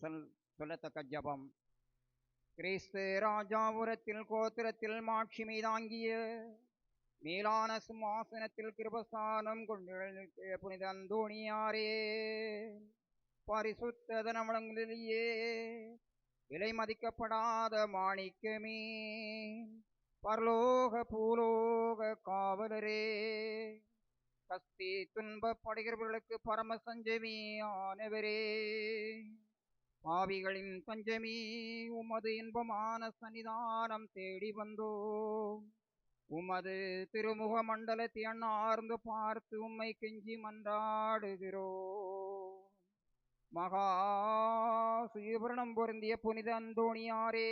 சொல் சொல்லத்தக்க ஜபம். கிறிஸ்து ராஜாபுரத்தில் கோத்திரத்தில் மாட்சிமை தாங்கிய மேலான சிம்மாசனத்தில் கிருபஸ்தானம் கொண்டு புனித அந்தோணியாரே பரிசுத்த தனமளங்களிலேயே விலை மதிக்கப்படாத மாணிக்கமே. பரலோக பூலோக காவலரே. கஸ்தி துன்பப்படுகிறவர்களுக்கு பரம சஞ்சமியானவரே. ஆவிகளின் பாவிகளின் உமது இன்பமான சன்னிதானம் தேடி வந்தோம் உமது திருமுக மண்டலத்தை அண்ணார்ந்து பார்த்து உம்மை கெஞ்சி மன்றாடுகிறோம் மகா சுயபுரணம் பொருந்திய புனித அந்தோணியாரே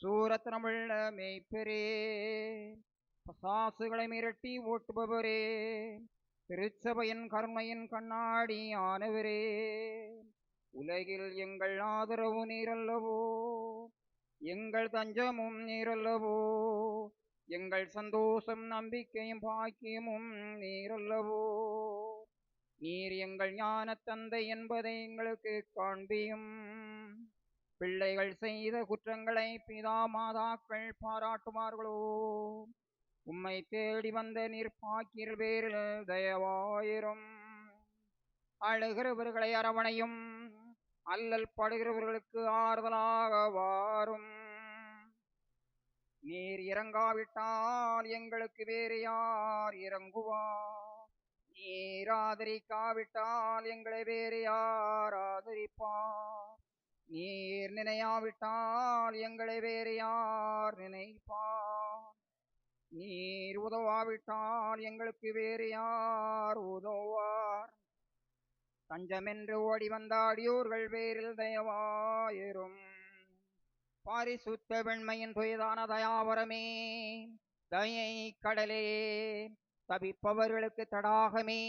சூரத்தனமுள்ள மெய்ப்பெரே பசாசுகளை மிரட்டி ஓட்டுபவரே திருச்சபையின் கருணையின் கண்ணாடி ஆனவரே. உலகில் எங்கள் ஆதரவு நீரல்லவோ? எங்கள் தஞ்சமும் நீரல்லவோ? எங்கள் சந்தோஷம் நம்பிக்கையும் பாக்கியமும் நீரல்லவோ? நீர் எங்கள் ஞான தந்தை என்பதை எங்களுக்கு காண்பியும். பிள்ளைகள் செய்த குற்றங்களை பிதா மாதாக்கள் பாராட்டுவார்களோ உம்மை தேடி வந்த நீர் பேரில் தயவாயிரும். அழுகிறவர்களை அரவணையும். அல்லல் படுகிறவர்களுக்கு ஆறுதலாக வாரும். நீர் இறங்காவிட்டால் எங்களுக்கு வேறு யார் இறங்குவார்? நீர் ஆதரிக்காவிட்டால் எங்களை வேறு யார் ஆதரிப்பார்? நீர் நினையாவிட்டால் எங்களை வேறு யார் நினைப்பார்? நீர் உதவாவிட்டால் எங்களுக்கு வேறு யார் உதவார் தஞ்சமென்று ஓடி வந்தாடியோர்கள் பேரில் தயவாயிரும். பாரிசுத்த வெண்மையின் துயதான தயாவரமே தயை கடலே தவிப்பவர்களுக்கு தடாகமே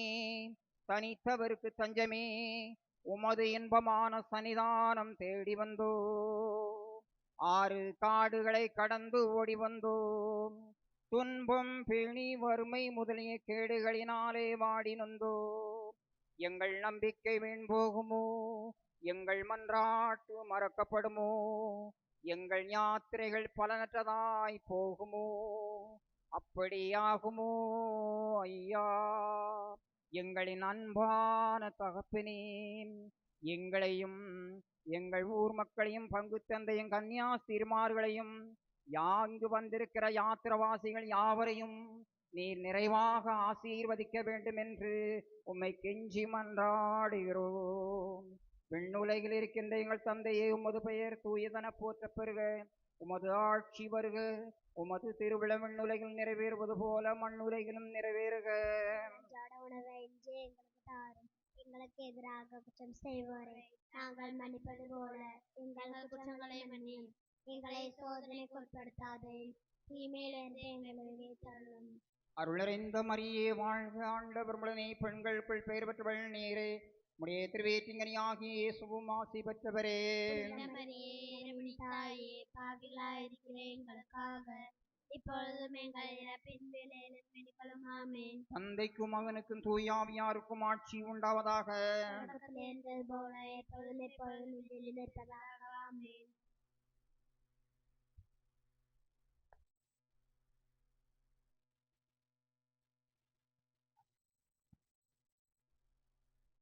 தனித்தவருக்கு தஞ்சமே உமது இன்பமான சன்னிதானம் தேடி வந்தோ. ஆறு காடுகளை கடந்து ஓடி வந்தோம் துன்பம் பிணி வறுமை முதலிய கேடுகளினாலே வாடி நொந்தோ. எங்கள் நம்பிக்கை வீண் போகுமோ? எங்கள் மன்றாட்டு மறக்கப்படுமோ? எங்கள் யாத்திரைகள் பலனற்றதாய் போகுமோ? அப்படியாகுமோ ஐயா? எங்களின் அன்பான தகப்பனே எங்களையும் எங்கள் ஊர் மக்களையும் பங்கு தந்தையும் கன்னியாஸ்திரிமார்களையும் யாங்கு வந்திருக்கிற யாத்திரவாசிகள் யாவரையும் நீர் நிறைவாக ஆசீர்வதிக்க வேண்டும் என்று உம்மை கெஞ்சி மன்றாடுகிறோம். விண்ணுலகில் இருக்கின்ற எங்கள் தந்தையே உமது பெயர் தூயதன போற்ற பெறுக உமது ஆட்சி வருக. உமது திருவிழா விண்ணுலகில் நிறைவேறுவது போல மண்ணுலகிலும் நிறைவேறுக. எங்களுக்கு எதிராக குற்றம் செய்வோரை. நாங்கள் மன்னிப்பது போல. எங்கள் குற்றங்களை மன்னி எங்களை சோதனைக்கு உட்படுத்தாதே தீமையிலிருந்து எங்களை தருளும் அருள் நிறைந்த மரியே வாழ்க ஆண்டவர் முழனே பெண்களுக்குள் பெயர் பெற்றவள் நீரே. உடைய திருவேற்றிங்கனியாகிய இயேசுவும் ஆசி பெற்றவரே. தந்தைக்கும் மகனுக்கும் தூயாவியாருக்கும் ஆட்சி உண்டாவதாக. போல எப்பொழுதும் எப்பொழுதும்